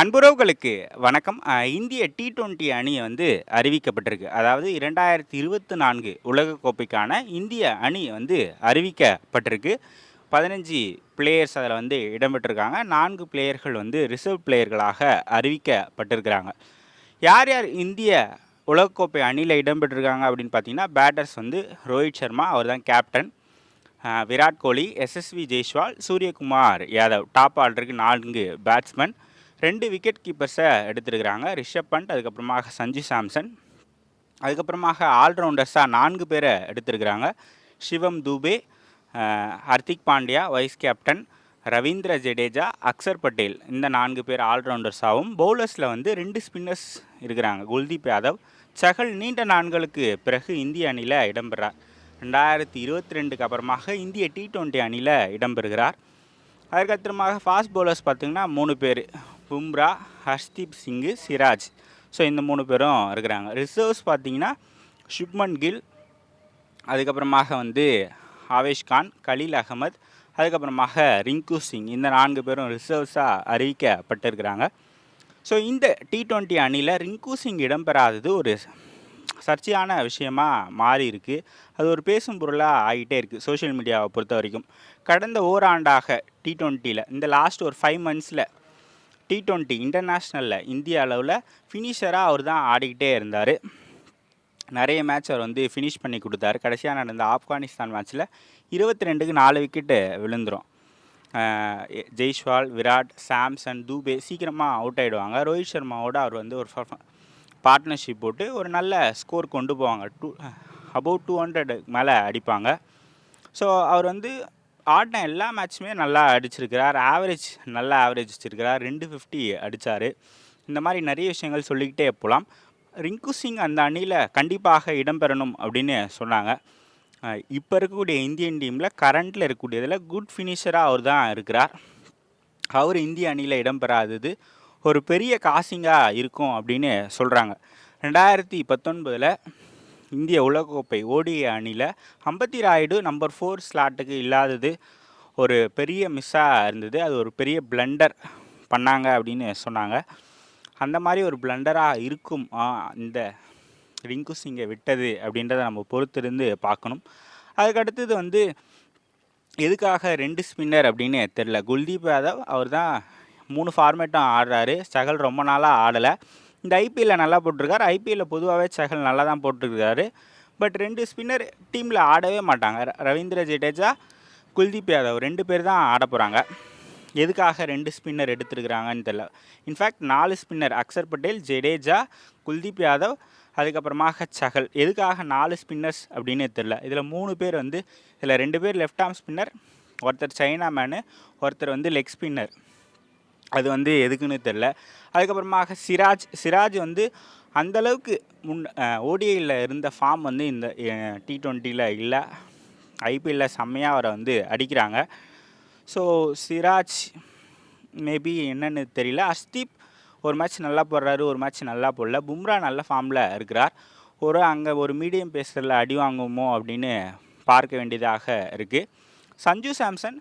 அன்புறவுகளுக்கு வணக்கம். இந்திய T twenty அணி வந்து அறிவிக்கப்பட்டிருக்கு. அதாவது இரண்டாயிரத்தி இருபத்தி நான்கு உலகக்கோப்பைக்கான இந்திய அணி வந்து அறிவிக்கப்பட்டிருக்கு. பதினஞ்சு பிளேயர்ஸ் அதில் வந்து இடம்பெற்றிருக்காங்க. நான்கு பிளேயர்கள் வந்து ரிசர்வ் பிளேயர்களாக அறிவிக்கப்பட்டிருக்கிறாங்க. யார் யார் இந்திய உலகக்கோப்பை அணியில் இடம்பெற்றிருக்காங்க அப்படின்னு பார்த்தீங்கன்னா பேட்டர்ஸ் வந்து ரோஹித் சர்மா அவர் தான் கேப்டன் விராட் கோலி எஸ்எஸ்வி ஜெய்ஸ்வால் சூரியகுமார் யாதவ் டாப் ஆர்டருக்கு நான்கு பேட்ஸ்மேன் ரெண்டு விக்கெட் கீப்பர்ஸை எடுத்திருக்கிறாங்க. ரிஷப் பண்ட் அதுக்கப்புறமாக சஞ்சு சாம்சன். அதுக்கப்புறமாக ஆல்ரவுண்டர்ஸாக நான்கு பேரை எடுத்திருக்கிறாங்க. Shivam Dube Hardik Pandya vice captain Ravindra Jadeja Axar Patel. இந்த நான்கு பேர் ஆல்ரவுண்டர்ஸாகவும் பவுலர்ஸில் வந்து ரெண்டு ஸ்பின்னர்ஸ் இருக்கிறாங்க. குல்தீப் யாதவ் சகல் நீண்ட நான்களுக்கு பிறகு இந்திய அணியில் இடம்பெறார் ரெண்டாயிரத்தி இருபத்தி ரெண்டுக்கு அப்புறமாக இந்திய டி டுவெண்ட்டி அணியில் இடம்பெறுகிறார். அதுக்கப்புறமாக ஃபாஸ்ட் பவுலர்ஸ் பார்த்திங்கன்னா மூணு பேர். பும்ரா ஹர்ஷ்தீப் சிங்கு சிராஜ். ஸோ இந்த மூணு பேரும் இருக்கிறாங்க. ரிசர்வ்ஸ் பார்த்தீங்கன்னா ஷுப்மன் கில் அதுக்கப்புறமாக வந்து ஆவேஷ் கான் கலீல் அகமது அதுக்கப்புறமாக ரிங்கு சிங் இந்த நான்கு பேரும் ரிசர்வ்ஸாக அறிவிக்கப்பட்டிருக்கிறாங்க. ஸோ இந்த டி ட்வெண்ட்டி அணியில் ரிங்கு சிங் இடம்பெறாதது ஒரு சர்ச்சையான விஷயமாக மாறி இருக்குது அது ஒரு பேசும் பொருளாக ஆகிட்டே இருக்குது சோஷியல் மீடியாவை பொறுத்த வரைக்கும் கடந்த ஓராண்டாக டி ட்வெண்ட்டியில் இந்த லாஸ்ட் ஒரு ஃபைவ் மந்த்ஸில் டி டுவெண்ட்டி இன்டர்நேஷ்னலில் இந்திய அளவில் ஃபினிஷராக அவர் தான் ஆடிக்கிட்டே இருந்தார். நிறைய மேட்ச் அவர் வந்து ஃபினிஷ் பண்ணி கொடுத்தாரு. கடைசியாக நடந்த ஆப்கானிஸ்தான் மேட்ச்சில் இருபத்தி ரெண்டுக்கு நாலு விக்கெட்டு விழுந்துரும். ஜெய்ஷ்வால் ஜெய்ஸ்வால் விராட் சாம்சன் தூபே சீக்கிரமாக அவுட் ஆகிடுவாங்க ரோஹித் சர்மாவோட அவர் வந்து ஒரு பார்ட்னர்ஷிப் போட்டு ஒரு நல்ல ஸ்கோர் கொண்டு போவாங்க. டூ அபவுட் டூ ஹண்ட்ரட் மேலே அடிப்பாங்க. ஸோ அவர் வந்து ஆடின எல்லா மேட்ச்சுமே நல்லா அடிச்சிருக்கிறார். ஆவரேஜ் நல்லா ஆவரேஜ் வச்சிருக்கிறார் ரெண்டு ஃபிஃப்டி அடித்தார் இந்த மாதிரி நிறைய விஷயங்கள் சொல்லிக்கிட்டே போகலாம் ரிங்கு சிங் அந்த அணியில் கண்டிப்பாக இடம்பெறணும் அப்படின்னு சொன்னாங்க. இப்போ இருக்கக்கூடிய இந்தியன் டீமில் கரண்ட்டில் இருக்கக்கூடியதில் குட் ஃபினிஷராக அவர் தான் இருக்கிறார். அவர் இந்திய அணியில் இடம்பெறாதது ஒரு பெரிய காசிங்காக இருக்கும் அப்படின்னு சொல்கிறாங்க ரெண்டாயிரத்தி பத்தொன்பதில் இந்திய உலகக்கோப்பை ஓடிய அணியில் அம்பத்தி ராயுடு நம்பர் ஃபோர் ஸ்லாட்டுக்கு இல்லாதது ஒரு பெரிய மிஸ்ஸாக இருந்தது. அது ஒரு பெரிய பிளண்டர் பண்ணாங்க அப்படின்னு சொன்னாங்க. அந்த மாதிரி ஒரு பிளண்டராக இருக்கும். ஆ, இந்த ரிங்கு சிங்கை விட்டது அப்படின்றத நம்ம பொறுத்திருந்து பார்க்கணும். அதுக்கடுத்தது வந்து எதுக்காக ரெண்டு ஸ்பின்னர் அப்படின்னு தெரில குல்தீப் யாதவ் அவர் தான் மூணு ஃபார்மேட்டும் ஆடுறாரு. சகல் ரொம்ப நாளாக ஆடலை. இந்த ஐபிஎல்ல நல்லா போட்டிருக்காரு. ஐபிஎல்ல பொதுவாகவே சகல் நல்லா தான் போட்டிருக்காரு. பட் ரெண்டு ஸ்பின்னர் டீமில் ஆடவே மாட்டாங்க. ர- ரவீந்திர ஜடேஜா குல்தீப் யாதவ் ரெண்டு பேர் தான் ஆட போகிறாங்க எதுக்காக ரெண்டு ஸ்பின்னர் எடுத்துருக்குறாங்கன்னு தெரில இன்ஃபேக்ட் நாலு ஸ்பின்னர் அக்சர் பட்டேல் ஜடேஜா குல்தீப் யாதவ் அதுக்கப்புறமாக சஹல் எதுக்காக நாலு ஸ்பின்னர்ஸ் அப்படின்னு தெரில இதில் மூணு பேர் வந்து இதில் ரெண்டு பேர் லெஃப்ட் ஆர்ம் ஸ்பின்னர் ஒருத்தர் சைனா மேனு ஒருத்தர் வந்து லெக் ஸ்பின்னர் அது வந்து எதுக்குன்னு தெரில அதுக்கப்புறமாக சிராஜ் சிராஜ் வந்து அந்தளவுக்கு முன் ஓடிஐயில் இருந்த ஃபார்ம் வந்து இந்த டி டுவெண்ட்டியில் இல்லை. ஐபிஎல்லில் செம்மையாக அவரை வந்து அடிக்கிறாங்க. ஸோ சிராஜ் மேபி என்னன்னு தெரியல. அஸ்தீப் ஒரு மேட்ச் நல்லா போடுறாரு ஒரு மேட்ச் நல்லா போடல. பும்ரா நல்ல ஃபார்மில் இருக்கிறார். ஒரு அங்கே ஒரு மீடியம் பேஸரில் அடி வாங்குமோ அப்படின்னு பார்க்க வேண்டியதாக இருக்குது Sanju Samson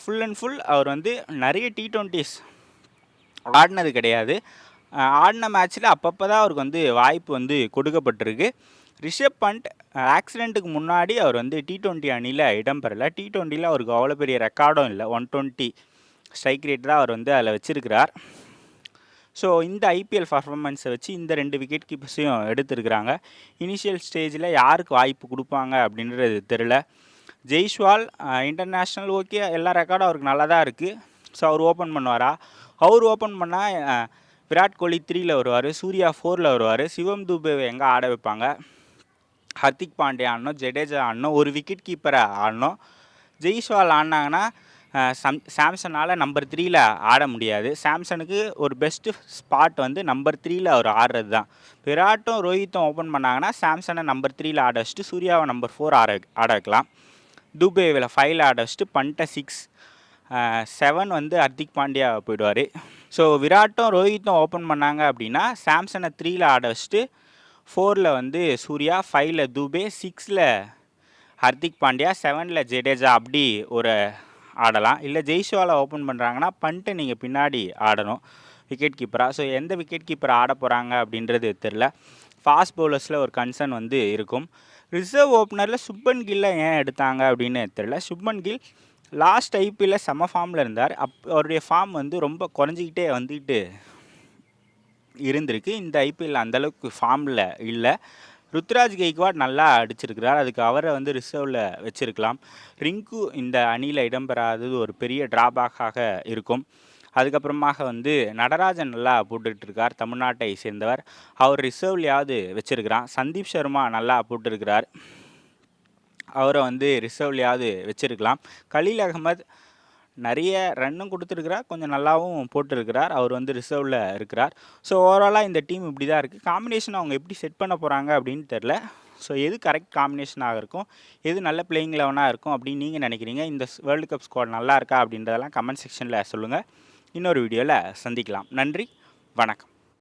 full and full அவர் வந்து நிறைய டி ட்வெண்ட்டிஸ் ஆடினது கிடையாது. ஆடின மேட்ச்சில் அப்பப்போ தான் அவருக்கு வந்து வாய்ப்பு வந்து கொடுக்கப்பட்டிருக்கு. ரிஷப் பண்ட் ஆக்சிடெண்ட்டுக்கு முன்னாடி அவர் வந்து டி டுவெண்ட்டி அணியில் இடம்பெறல டி டுவெண்ட்டியில் அவருக்கு அவ்வளோ பெரிய ரெக்கார்டும் இல்லை. ஒன் டுவெண்ட்டி ஸ்ட்ரைக் ரேட் தான் அவர் வந்து அதில் வச்சுருக்கிறார். ஸோ இந்த ஐபிஎல் பர்ஃபார்மன்ஸை வச்சு இந்த ரெண்டு விக்கெட் கீப்பர்ஸையும் எடுத்திருக்கிறாங்க. இனிஷியல் ஸ்டேஜில் யாருக்கு வாய்ப்பு கொடுப்பாங்க அப்படின்றது தெரில ஜெய்ஷ்வால் இன்டர்நேஷ்னல் ஓகே எல்லா ரெக்கார்டும் அவருக்கு நல்லா தான் இருக்குது ஸோ அவர் ஓப்பன் பண்ணுவாரா? அவர் ஓப்பன் பண்ணால் விராட் கோலி த்ரீயில் வருவார் சூர்யா ஃபோரில் வருவார். சிவம் துபேவை எங்கே ஆட வைப்பாங்க? ஹர்திக் பாண்டியா ஆடணும் ஜடேஜா ஆடணும் ஒரு விக்கெட் கீப்பரை ஆடணும். ஜெய்ஸ்வால் ஆடினாங்கன்னா சம் சாம்சனால் நம்பர் த்ரீயில் ஆட முடியாது. சாம்சனுக்கு ஒரு பெஸ்ட்டு ஸ்பாட் வந்து நம்பர் த்ரீயில் அவர் ஆடுறது தான். விராட்டும் ரோஹித்தும் ஓப்பன் பண்ணாங்கன்னா சாம்சனை நம்பர் த்ரீயில் ஆட வச்சுட்டு சூர்யாவை நம்பர் ஃபோர் ஆட ஆட வைக்கலாம். துபேவில் ஃபைவ்ல ஆட வச்சுட்டு பண்ணிட்ட சிக்ஸ் செவன் வந்து ஹர்திக் பாண்டியா போயிடுவார். ஸோ விராட்டும் ரோஹித்தும் ஓப்பன் பண்ணாங்க அப்படின்னா சாம்சனை த்ரீயில் ஆட வச்சுட்டு ஃபோரில் வந்து சூர்யா ஃபைவ்ல துபே சிக்ஸில் ஹர்திக் பாண்டியா செவனில் ஜடேஜா அப்படி ஒரு ஆடலாம். இல்லை ஜெய்ஷுவாவில் ஓப்பன் பண்ணுறாங்கன்னா பண்ணிட்டு நீங்கள் பின்னாடி ஆடணும். விக்கெட் கீப்பராக ஸோ எந்த விக்கெட் கீப்பர் ஆட போகிறாங்க அப்படின்றது தெரில ஃபாஸ்ட் பவுலர்ஸில் ஒரு கன்சர்ன் வந்து இருக்கும். ரிசர்வ் ஓப்பனரில் சுப்பன் கில்லை ஏன் எடுத்தாங்க அப்படின்னு தெரில சுப்மன் கில் லாஸ்ட் ஐபிஎல்ல செம ஃபார்மில் இருந்தார். அப் அவருடைய ஃபார்ம் வந்து ரொம்ப குறைஞ்சிக்கிட்டே வந்துக்கிட்டு இருந்திருக்கு. இந்த ஐபிஎல் அந்தளவுக்கு ஃபார்மில் இல்லை. ருத்ராஜ் கெய்க்வாட் நல்லா அடிச்சிருக்கிறார். அதுக்கு அவரை வந்து ரிசர்வில் வச்சுருக்கலாம். ரிங்கு இந்த அணியில் இடம்பெறாதது ஒரு பெரிய டிராபேக்காக இருக்கும். அதுக்கப்புறமாக வந்து நடராஜன் நல்லா போட்டுக்கிட்டு இருக்கார் தமிழ்நாட்டை சேர்ந்தவர். அவர் ரிசர்வ்லையாவது வச்சுருக்கிறான் சந்தீப் சர்மா நல்லா போட்டிருக்கிறார். அவரை வந்து ரிசர்வ்லையாவது வச்சிருக்கலாம். கலீல் அகமது நிறைய ரன்னும் கொடுத்துருக்கிறார் கொஞ்சம் நல்லாவும் போட்டிருக்கிறார். அவர் வந்து ரிசர்வில் இருக்கிறார். ஸோ ஓவராலாக இந்த டீம் இப்படி தான் இருக்குது காம்பினேஷன் அவங்க எப்படி செட் பண்ண போகிறாங்க அப்படின்னு தெரில ஸோ எது கரெக்ட் காம்பினேஷனாக இருக்கும்? எது நல்ல பிளேயிங் லெவனாக இருக்கும் அப்படின்னு நீங்கள் நினைக்கிறீங்க? இந்த வேர்ல்டு கப் ஸ்குவாட் நல்லா இருக்கா அப்படின்றதெல்லாம் கமெண்ட் செக்ஷனில் சொல்லுங்கள் இன்னொரு வீடியோவில் சந்திக்கலாம். நன்றி. வணக்கம்.